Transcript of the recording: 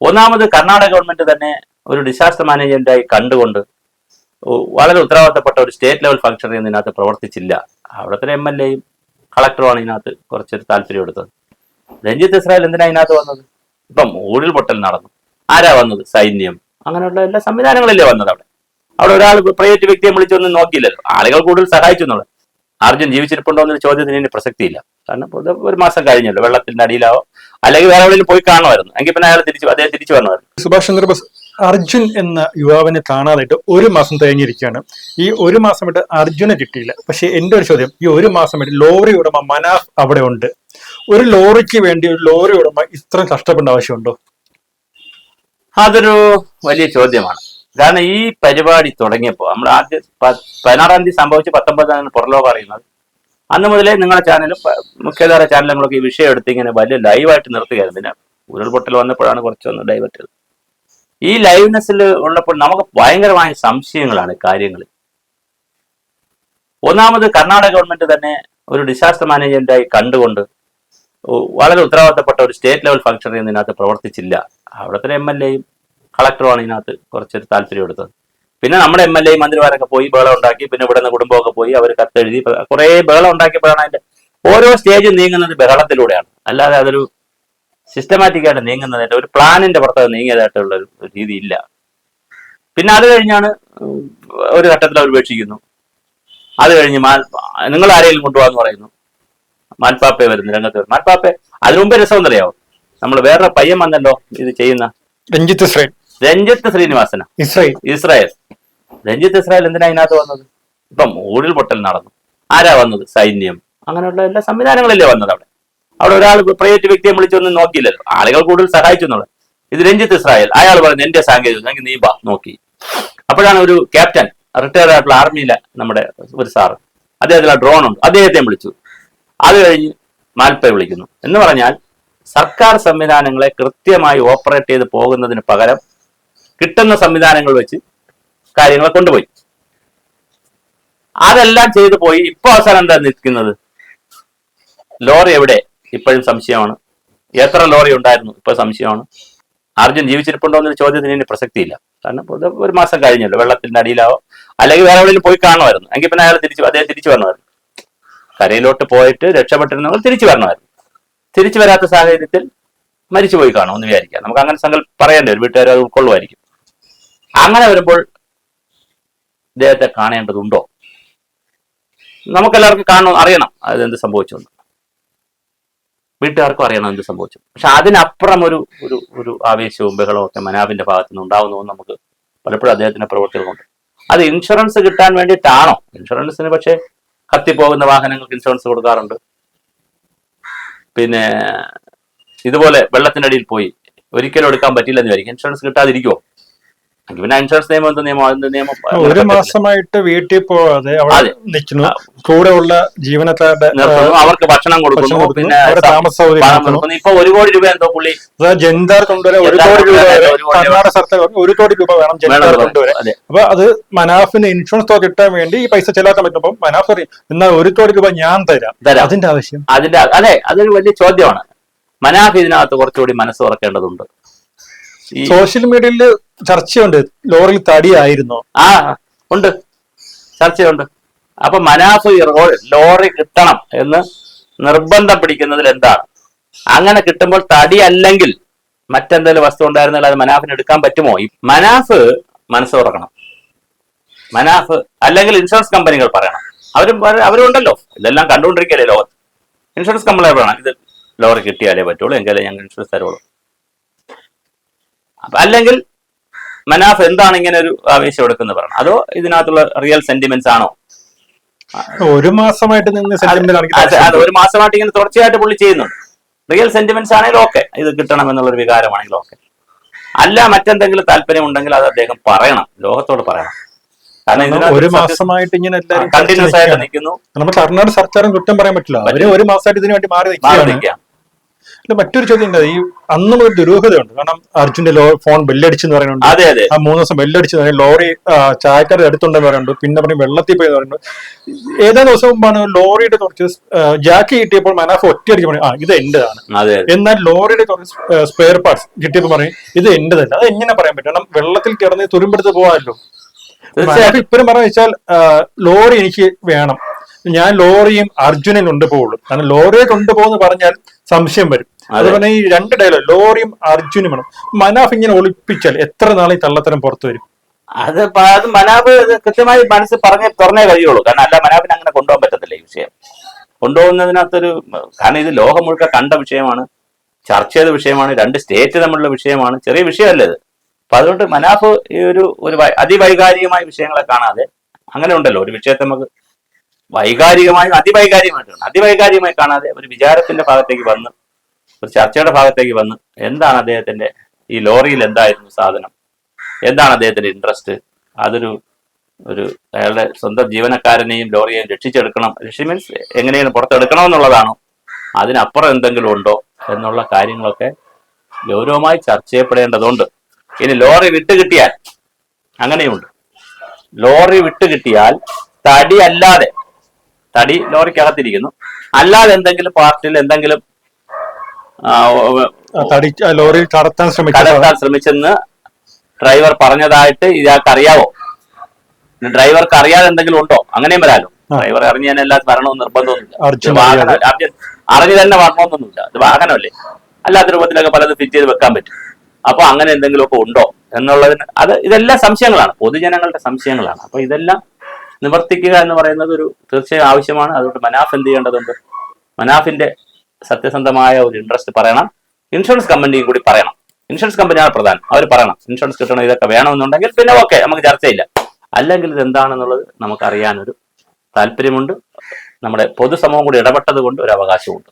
ഒന്നാമത് കർണാടക ഗവൺമെന്റ് തന്നെ ഒരു ഡിസാസ്റ്റർ മാനേജ്മെന്റായി കണ്ടുകൊണ്ട് വളരെ ഉത്തരവാദിത്തപ്പെട്ട ഒരു സ്റ്റേറ്റ് ലെവൽ ഫംഗ്ഷണറി ഇതിനകത്ത് പ്രവർത്തിച്ചില്ല. അവിടുത്തെ എം എൽ എയും കളക്ടറുമാണ് ഇതിനകത്ത് കുറച്ചൊരു താല്പര്യം എടുത്തത്. രഞ്ജിത്ത് ഇസ്രായേൽ എന്തിനാ ഇതിനകത്ത് വന്നത്? ഇപ്പം ഊഴിൽ പൊട്ടൽ നടന്നു. ആരാ വന്നത്? സൈന്യം. അങ്ങനെയുള്ള എല്ലാ സംവിധാനങ്ങളല്ലേ വന്നത് അവിടെ? അവിടെ ഒരാൾ പ്രൈവറ്റ് വ്യക്തിയെ വിളിച്ചൊന്നും നോക്കിയില്ലല്ലോ. ആളുകൾ കൂടുതൽ സഹായിച്ചു എന്നുള്ളത്. അർജുൻ ജീവിച്ചിരിപ്പുണ്ടോ എന്നൊരു ചോദ്യത്തിന് ഇനി പ്രസക്തിയില്ല. കാരണം ഇത് ഒരു മാസം കഴിഞ്ഞല്ലോ വെള്ളത്തിന്റെ അടിയിലാവോ. അല്ലെങ്കിൽ വേറെ എവിടെയും പോയി കാണുമായിരുന്നു. എങ്കിൽ പിന്നെ അയാൾ തിരിച്ചു അദ്ദേഹം തിരിച്ചു വരണമായിരുന്നു സുഭാഷ് ചന്ദ്രബോസ് അർജുൻ എന്ന യുവാവിനെ കാണാതായിട്ട് ഒരു മാസം തേഞ്ഞിരിക്കുകയാണ് ഈ ഒരു മാസമായിട്ട് അർജുനെ കിട്ടിയില്ല. പക്ഷെ എന്റെ ഒരു ചോദ്യം ഈ ഒരു മാസമായിട്ട് ലോറി ഉടമ മനാഫ് അവിടെ ഉണ്ട്. ഒരു ലോറിക്ക് വേണ്ടി ഒരു ലോറി ഉടമ ഇത്രയും കഷ്ടപ്പെടേണ്ട ആവശ്യമുണ്ടോ? അതൊരു വലിയ ചോദ്യമാണ്. കാരണം ഈ പരിപാടി തുടങ്ങിയപ്പോൾ നമ്മൾ ആദ്യം പതിനാറാം തീയതി സംഭവിച്ച് പത്തൊമ്പതാം തീയതി പുറലോകം അറിയുന്നത്. അന്ന് മുതലേ നിങ്ങളുടെ ചാനലും മുഖ്യധാര ചാനലുകളൊക്കെ ഈ വിഷയം എടുത്ത് ഇങ്ങനെ വലിയ ലൈവായിട്ട് നിർത്തുകയായിരുന്നു. പിന്നെ ഉരുൾപൊട്ടൽ വന്നപ്പോഴാണ് കുറച്ചൊന്ന് ഡൈവേർട്ട് ചെയ്തത്. ഈ ലൈവ്നെസ്സിൽ ഉള്ളപ്പോൾ നമുക്ക് ഭയങ്കരമായ സംശയങ്ങളാണ് കാര്യങ്ങൾ. ഒന്നാമത് കർണാടക ഗവൺമെന്റ് തന്നെ ഒരു ഡിസാസ്റ്റർ മാനേജ്മെന്റായി കണ്ടുകൊണ്ട് വളരെ ഉത്തരവാദിത്തപ്പെട്ട ഒരു സ്റ്റേറ്റ് ലെവൽ ഫംഗ്ഷണറി ഇതിനകത്ത് പ്രവർത്തിച്ചില്ല. അവിടുത്തെ എം എൽ എയും കളക്ടറുമാണ് ഇതിനകത്ത് കുറച്ചൊരു താല്പര്യം എടുത്തത്. പിന്നെ നമ്മുടെ എം എൽ എ മന്ത്രിമാരൊക്കെ പോയി ബഹളം ഉണ്ടാക്കി പിന്നെ ഇവിടെ നിന്ന് കുടുംബമൊക്കെ പോയി അവർ കത്തെഴുതി കുറെ ബഹളം ഉണ്ടാക്കിയപ്പോഴാണ് അതിന്റെ ഓരോ സ്റ്റേജ് നീങ്ങുന്നത് ബഹളത്തിലൂടെയാണ്. അല്ലാതെ അതൊരു സിസ്റ്റമാറ്റിക് ആയിട്ട് നീങ്ങുന്നതിന്റെ ഒരു പ്ലാനിന്റെ പുറത്ത് നീങ്ങിയതായിട്ടുള്ള ഒരു രീതി ഇല്ല പിന്നെ അത് കഴിഞ്ഞാണ് ഒരു ഘട്ടത്തിൽ അവർ ഉപേക്ഷിക്കുന്നു. അത് കഴിഞ്ഞ് മാൽ നിങ്ങൾ ആരെങ്കിലും കൊണ്ടുപോകാന്ന് പറയുന്നു. മാൽപ്പാപ്പയെ വരുന്നു രംഗത്ത് വരുന്നു. മാൽപ്പാപ്പെ അതിനു മുമ്പേ രസം എന്നറിയാവോ നമ്മൾ വേറെ പയ്യൻ വന്നല്ലോ ഇത് ചെയ്യുന്ന Ranjith Sree. Ranjith Sreenivasan. Israel. Israel. Ranjith Israel എന്തിനാ അതിനകത്ത് വന്നത്? ഇപ്പം ഊഴിൽ പൊട്ടൽ നടന്നു. ആരാ വന്നത്? സൈന്യം. അങ്ങനെയുള്ള എല്ലാ സംവിധാനങ്ങളല്ലേ വന്നത് അവിടെ? അവിടെ ഒരാൾ പ്രൈവറ്റ് വ്യക്തിയെ വിളിച്ചൊന്നും നോക്കിയില്ലല്ലോ. ആളുകൾ കൂടുതൽ സഹായിച്ചു എന്നുള്ളത്. ഇത് രഞ്ജിത്ത് ഇസ്രായേൽ. അയാൾ പറഞ്ഞു എന്റെ സാങ്കേതിക നീ ബാ നോക്കി. അപ്പോഴാണ് ഒരു ക്യാപ്റ്റൻ റിട്ടയർഡ് ആയിട്ടുള്ള ആർമിയിലെ നമ്മുടെ ഒരു സാറ് അദ്ദേഹത്തിന് ഡ്രോൺ ഉണ്ട്. അദ്ദേഹത്തെ വിളിച്ചു. അത് കഴിഞ്ഞ് മാൽപ്പയെ വിളിക്കുന്നു. എന്ന് പറഞ്ഞാൽ സർക്കാർ സംവിധാനങ്ങളെ കൃത്യമായി ഓപ്പറേറ്റ് ചെയ്ത് പോകുന്നതിന് പകരം കിട്ടുന്ന സംവിധാനങ്ങൾ വെച്ച് കാര്യങ്ങളെ കൊണ്ടുപോയി. അതെല്ലാം ചെയ്തു പോയി. ഇപ്പൊ അവസാനം എന്താ നിൽക്കുന്നത്? ലോറി എവിടെ? ഇപ്പോഴും സംശയമാണ്. എത്ര ലോറി ഉണ്ടായിരുന്നു? ഇപ്പൊ സംശയമാണ്. അർജുൻ ജീവിച്ചിരിപ്പുണ്ടോ എന്നൊരു ചോദ്യത്തിന് ഇനി പ്രസക്തിയില്ല. കാരണം ഒരു മാസം കഴിഞ്ഞല്ലോ. വെള്ളത്തിന്റെ അടിയിലാവോ? അല്ലെങ്കിൽ വേറെ എവിടെയും പോയി കാണുമായിരുന്നു. എങ്കിൽ പിന്നെ അയാൾ തിരിച്ചു അദ്ദേഹം തിരിച്ചു വരണമായിരുന്നു. കരയിലോട്ട് പോയിട്ട് രക്ഷപ്പെട്ടിരുന്നവർ തിരിച്ചു വരണമായിരുന്നു. തിരിച്ചു വരാത്ത സാഹചര്യത്തിൽ മരിച്ചുപോയി കാണും എന്ന് വിചാരിക്കാം. നമുക്ക് അങ്ങനെ സങ്കല്പം പറയേണ്ടി വരും. വീട്ടുകാർ അത് ഉൾക്കൊള്ളുമായിരിക്കും. അങ്ങനെ വരുമ്പോൾ ഇദ്ദേഹത്തെ കാണേണ്ടതുണ്ടോ? നമുക്കെല്ലാവർക്കും കാണണം? അറിയണം. അതെന്ത് സംഭവിച്ചു വീട്ടുകാർക്കും അറിയണം എന്ത് സംഭവിച്ചു. പക്ഷെ അതിനപ്പുറം ഒരു ഒരു ഒരു ആവേശവും ബഹളവും ഒക്കെ മനാബിന്റെ ഭാഗത്തു നിന്ന് ഉണ്ടാവുന്നു നമുക്ക് പലപ്പോഴും അദ്ദേഹത്തിന്റെ പ്രവർത്തികളുണ്ട് അത് ഇൻഷുറൻസ് കിട്ടാൻ വേണ്ടിയിട്ടാണോ? ഇൻഷുറൻസിന് പക്ഷേ കത്തിപ്പോകുന്ന വാഹനങ്ങൾക്ക് ഇൻഷുറൻസ് കൊടുക്കാറുണ്ട്. പിന്നെ ഇതുപോലെ വെള്ളത്തിനടിയിൽ പോയി ഒരിക്കലും എടുക്കാൻ പറ്റില്ലെന്ന് വിചാരിക്കും. ഇൻഷുറൻസ് കിട്ടാതിരിക്കുമോ പിന്നെ ഇൻഷുറൻസ് നിയമം എന്ത് നിയമം? അതിന്റെ നിയമം? ഒരു മാസമായിട്ട് വീട്ടിൽ പോവാതെ. നിൽക്കുന്നു. കൂടെ ഉള്ള ജീവനക്കാരുടെ അവർക്ക് ഭക്ഷണം കൊടുക്കുന്നു. പിന്നെ ഇപ്പൊ ഒരു കോടി രൂപ എന്തോ പുള്ളി ജന്താർ കൊണ്ടുവരെ ഒരു കോടി രൂപ കർണാടക സർക്കാർ ഒരു കോടി രൂപ വേണം ജന്താർ കൊണ്ടുവരെ അപ്പൊ അത് മനാഫിന് ഇൻഷുറൻസ് തുക കിട്ടാൻ വേണ്ടി ഈ പൈസ ചെലവാക്കാൻ പറ്റും. അപ്പം മനാഫ് പറയും എന്നാൽ ഒരു കോടി രൂപ ഞാൻ തരാം. അതിന്റെ ആവശ്യം? അതിന്റെ അതെ അതൊരു വലിയ ചോദ്യമാണ്. മനാഫ് ഇതിനകത്ത് കുറച്ചുകൂടി മനസ്സ് തുറക്കേണ്ടതുണ്ട്. സോഷ്യൽ മീഡിയയിൽ ചർച്ചയുണ്ട്. ലോറിയിൽ തടിയായിരുന്നോ. ആ ഉണ്ട്. ചർച്ചയുണ്ട്. അപ്പൊ മനാഫ് ഈ റോ- ലോറി കിട്ടണം എന്ന് നിർബന്ധം പിടിക്കുന്നതിൽ എന്താണ്? അങ്ങനെ കിട്ടുമ്പോൾ തടി അല്ലെങ്കിൽ മറ്റെന്തെങ്കിലും വസ്തു ഉണ്ടായിരുന്നാൽ അത് മനാഫിന് എടുക്കാൻ പറ്റുമോ? ഈ മനാഫ് മനസ്സ് തുറക്കണം. മനാഫ് അല്ലെങ്കിൽ ഇൻഷുറൻസ് കമ്പനികൾ പറയണം. അവരും അവരുണ്ടല്ലോ ഇതെല്ലാം കണ്ടുകൊണ്ടിരിക്കല്ലേ ലോകത്ത്. ഇൻഷുറൻസ് കമ്പനികൾ പറയണം. ഇത് ലോറി കിട്ടിയാലേ പറ്റുള്ളൂ എങ്കിലേ ഞങ്ങൾ ഇൻഷുറൻസ് തരുള്ളൂ. അപ്പൊ അല്ലെങ്കിൽ മനാഫ് എന്താണ് ഇങ്ങനെ ഒരു ആവേശം എടുക്കുന്നത് പറയണം അതോ ഇതിനകത്തുള്ള റിയൽ സെന്റിമെന്റ്സ് ആണോ? ഒരു മാസമായിട്ട് നിന്ന് ഒരു മാസമായിട്ട് ഇങ്ങനെ തുടർച്ചയായിട്ട് പുള്ളി ചെയ്യുന്നുണ്ട്. റിയൽ സെന്റിമെന്റ്സ് ആണെങ്കിലും ഓക്കെ ഇത് കിട്ടണം എന്നുള്ളൊരു വികാരമാണെങ്കിലും ഓക്കെ അല്ല മറ്റെന്തെങ്കിലും താല്പര്യം ഉണ്ടെങ്കിൽ അത് അദ്ദേഹം പറയണം. ലോകത്തോട് പറയണം. കാരണം ഒരു മാസമായിട്ട് ഇങ്ങനെ എല്ലാവരും കണ്ടിന്യൂസ് ആയിട്ട് നിൽക്കുന്നു. നമ്മൾ കർണാടക സർക്കാരും കുറ്റം പറയാൻ പറ്റില്ല. അവർ ഒരു മാസമായിട്ട് ഇതിനു വേണ്ടി മാറി നിൽക്കാം അല്ല മറ്റൊരു ചോദ്യം ഉണ്ട്. ഈ അന്ന് മുതൽ ദുരൂഹതയുണ്ട്. കാരണം അർജുന്റെ ഫോൺ ബെല്ലടിച്ചെന്ന് പറയുന്നുണ്ട്. അതെ അതെ. ആ മൂന്ന് ദിവസം ബെല്ലടിച്ചു ലോറി ചായക്കാരുടെ അടുത്തുണ്ടെന്ന് പറയുന്നുണ്ട്. പിന്നെ പറയും വെള്ളത്തിൽ പോയി പറയുന്നുണ്ട്. ഏതാനും ദിവസം മുമ്പാണ് ലോറിയുടെ കുറച്ച് ജാക്ക് കിട്ടിയപ്പോൾ മനാഫ് ഒറ്റയടിച്ച് പറയും ആ ഇത് എന്റേതാണ്. എന്നാൽ ലോറിയുടെ കുറച്ച് സ്പെയർ പാർട്സ് കിട്ടിയപ്പോൾ പറയും ഇത് എന്റേതല്ല. അത് എങ്ങനെ പറയാൻ പറ്റും? കാരണം വെള്ളത്തിൽ കിടന്ന് തുരുമ്പെടുത്ത് പോകാമല്ലോ. ഇപ്പോഴും പറഞ്ഞു വെച്ചാൽ ലോറി എനിക്ക് വേണം. ഞാൻ ലോറിയും അർജുനൻ കൊണ്ടുപോകുള്ളൂ കാരണം ലോറിയെ കൊണ്ടുപോകുന്നു പറഞ്ഞാൽ സംശയം വരും. അതുപോലെ ഈ രണ്ട് ഡയലോഗ് ലോറിയും അർജുനും വേണം മനാഫ് ഇങ്ങനെ ഒളിപ്പിച്ചാൽ എത്ര നാളെ തള്ളത്തരം പുറത്തു വരും? അത് അത് മനാബ് കൃത്യമായി മനസ്സ് പറഞ്ഞേ തുറന്നേ കഴിയുള്ളൂ കാരണം അല്ല മനാബിനെ അങ്ങനെ കൊണ്ടുപോകാൻ പറ്റത്തില്ല ഈ വിഷയം. കൊണ്ടുപോകുന്നതിനകത്തൊരു കാരണം ഇത് ലോകം മുഴുക്ക കണ്ട വിഷയമാണ് ചർച്ച ചെയ്ത വിഷയമാണ് രണ്ട് സ്റ്റേറ്റ് തമ്മിലുള്ള വിഷയമാണ് ചെറിയ വിഷയമല്ല ഇത്. അപ്പൊ അതുകൊണ്ട് മനാഫ് ഈ ഒരു ഒരു അതിവൈകാരികമായ വിഷയങ്ങളെ കാണാതെ അങ്ങനെ ഉണ്ടല്ലോ. ഒരു വിഷയത്തെ നമുക്ക് വൈകാരികമായും അതിവൈകാരികമായിട്ട് അതിവൈകാരികമായി കാണാതെ ഒരു വിചാരത്തിന്റെ ഭാഗത്തേക്ക് വന്ന് ഒരു ചർച്ചയുടെ ഭാഗത്തേക്ക് വന്ന് എന്താണ് അദ്ദേഹത്തിന്റെ ഈ ലോറിയിൽ എന്തായിരുന്നു സാധനം? എന്താണ് അദ്ദേഹത്തിന്റെ ഇൻട്രസ്റ്റ് അതൊരു ഒരു അയാളുടെ സ്വന്തം ജീവനക്കാരനെയും ലോറിയെയും രക്ഷിച്ചെടുക്കണം. രക്ഷി മീൻസ് എങ്ങനെയാണ് പുറത്തെടുക്കണം എന്നുള്ളതാണോ അതിനപ്പുറം എന്തെങ്കിലും ഉണ്ടോ എന്നുള്ള കാര്യങ്ങളൊക്കെ ഗൗരവമായി ചർച്ച ചെയ്യപ്പെടേണ്ടതുണ്ട്. ഇനി ലോറി വിട്ട് കിട്ടിയാൽ അങ്ങനെയുണ്ട്. ലോറി വിട്ട് കിട്ടിയാൽ തടി അല്ലാതെ തടി ലോറിക്കകത്തിരിക്കുന്നു. അല്ലാതെ എന്തെങ്കിലും പാർട്ടിയിൽ എന്തെങ്കിലും ലോറിയിൽ കടത്താൻ കടത്താൻ ശ്രമിച്ചെന്ന് ഡ്രൈവർ പറഞ്ഞതായിട്ട് ഇയാൾക്ക് അറിയാവോ ഡ്രൈവർക്ക് അറിയാതെ എന്തെങ്കിലും ഉണ്ടോ? അങ്ങനെയും വരാലോ. ഡ്രൈവർ അറിഞ്ഞ് എല്ലാ എല്ലാം വരണമെന്ന് നിർബന്ധമൊന്നുമില്ല വാഹനം അറിഞ്ഞു തന്നെ വരണമെന്നൊന്നുമില്ല. അത് വാഹനമല്ലേ? അല്ലാത്ത രൂപത്തിലൊക്കെ പലതും ഫിറ്റ് ചെയ്ത് വെക്കാൻ പറ്റും. അപ്പൊ അങ്ങനെ എന്തെങ്കിലുമൊക്കെ ഉണ്ടോ എന്നുള്ളതിന് അത് ഇതെല്ലാം സംശയങ്ങളാണ്. പൊതുജനങ്ങളുടെ സംശയങ്ങളാണ്. അപ്പൊ ഇതെല്ലാം നിവർത്തിക്കുക എന്ന് പറയുന്നത് ഒരു തീർച്ചയായും ആവശ്യമാണ്. അതുകൊണ്ട് മനാഫ് എന്ത് ചെയ്യേണ്ടതുണ്ട്? മനാഫിന്റെ സത്യസന്ധമായ ഒരു ഇൻട്രസ്റ്റ് പറയണം. ഇൻഷുറൻസ് കമ്പനിയും കൂടി പറയണം. ഇൻഷുറൻസ് കമ്പനിയാണ് പ്രധാനം. അവർ പറയണം. ഇൻഷുറൻസ് കിട്ടണം ഇതൊക്കെ വേണമെന്നുണ്ടെങ്കിൽ പിന്നെ ഓക്കെ നമുക്ക് ചർച്ചയില്ല. അല്ലെങ്കിൽ ഇത് എന്താണെന്നുള്ളത് നമുക്ക് അറിയാനൊരു താല്പര്യമുണ്ട്. നമ്മുടെ പൊതുസമൂഹം കൂടി ഇടപെട്ടത് കൊണ്ട് ഒരു അവകാശമുണ്ട്